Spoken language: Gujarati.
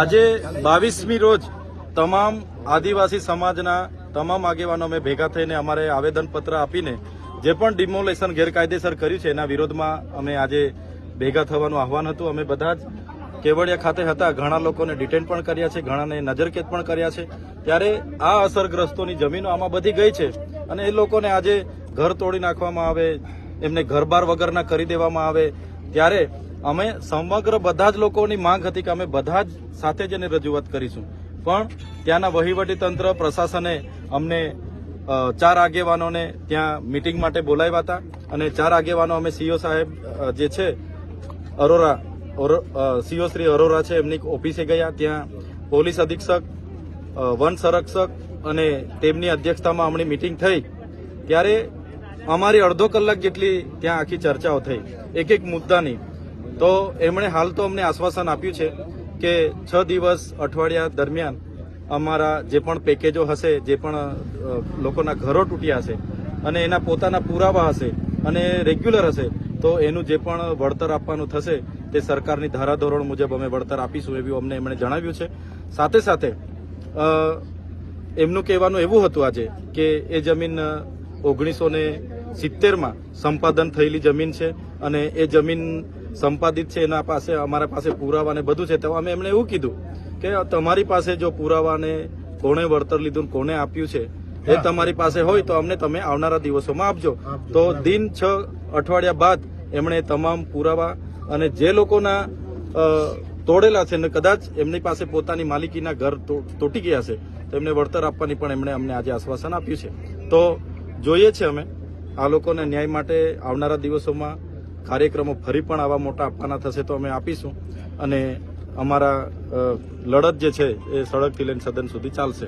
આજે બાવીસમી રોજ તમામ આદિવાસી સમાજના તમામ આગેવાનો અમે ભેગા થઈને અમારે આવેદનપત્ર આપીને જે પણ ડિમોલેશન ગેરકાયદેસર કર્યું છે એના વિરોધમાં અમે આજે ભેગા થવાનું આહવાન હતું. અમે બધા જ કેવડિયા ખાતે હતા. ઘણા લોકોને ડિટેન પણ કર્યા છે, ઘણાને નજરકેદ પણ કર્યા છે. ત્યારે આ અસરગ્રસ્તોની જમીનો આમાં બધી ગઈ છે અને એ લોકોને આજે ઘર તોડી નાખવામાં આવે, એમને ઘરબાર વગરના કરી દેવામાં આવે. ત્યારે અમે સમગ્ર બધા જ લોકોની માંગ હતી કે અમે બધા જ સાથે જઈને રજૂઆત કરીશું. પણ ત્યાંના વહીવટી તંત્ર, પ્રશાસને અમને ચાર આગેવાનોને ત્યાં મિટિંગ માટે બોલાવ્યા હતા અને ચાર આગેવાનો અમે સીઓ સાહેબ જે છે, અરોરા સીઓ શ્રી અરોરા છે, એમની ઓફિસે ગયા. ત્યાં પોલીસ અધિક્ષક વન સંરક્ષક અને તેમની અધ્યક્ષતામાં હમણાં મિટિંગ થઈ. ત્યારે અમારી અડધો કલાક જેટલી ત્યાં આખી ચર્ચાઓ થઈ. એક એક મુદ્દાની. તો એમણે હાલ તો અમને આશ્વાસન આપ્યું છે કે છ દિવસ અઠવાડિયા દરમિયાન અમારા જે પણ પેકેજો હશે, જે પણ લોકોના ઘરો તૂટ્યા હશે અને એના પોતાના પુરાવા હશે અને રેગ્યુલર હશે, તો એનું જે પણ વળતર આપવાનું થશે તે સરકારની ધારાધોરણ મુજબ અમે વળતર આપીશું એવું અમને એમણે જણાવ્યું છે. સાથે સાથે એમનું કહેવાનું એવું હતું આજે કે એ જમીન ઓગણીસો ને સિત્તેરમાં સંપાદન થયેલી જમીન છે અને એ જમીન સંપાદિત છે એના પાસે અમારા પાસે પુરાવા ને બધું છે. તો અમે એમણે એવું કીધું કે તમારી પાસે જો પુરાવાને કોણે વળતર લીધું કોને આપ્યું છે એ તમારી પાસે હોય તો અમને તમે આવનારા દિવસોમાં આપજો. તો દિન છ અઠવાડિયા બાદ એમણે તમામ પુરાવા અને જે લોકોના તોડેલા છે ને કદાચ એમની પાસે પોતાની માલિકીના ઘર તૂટી ગયા છે તો એમને વળતર આપવાની પણ એમણે અમને આજે આશ્વાસન આપ્યું છે. તો જોઈએ છે અમે આ લોકોને ન્યાય માટે આવનારા દિવસોમાં કાર્યક્રમો ફરી પણ આવા મોટા આપવાના થશે તો અમે આપીશું. અને અમારા લડત જે છે એ સડકથી લઈને સદન સુધી ચાલશે.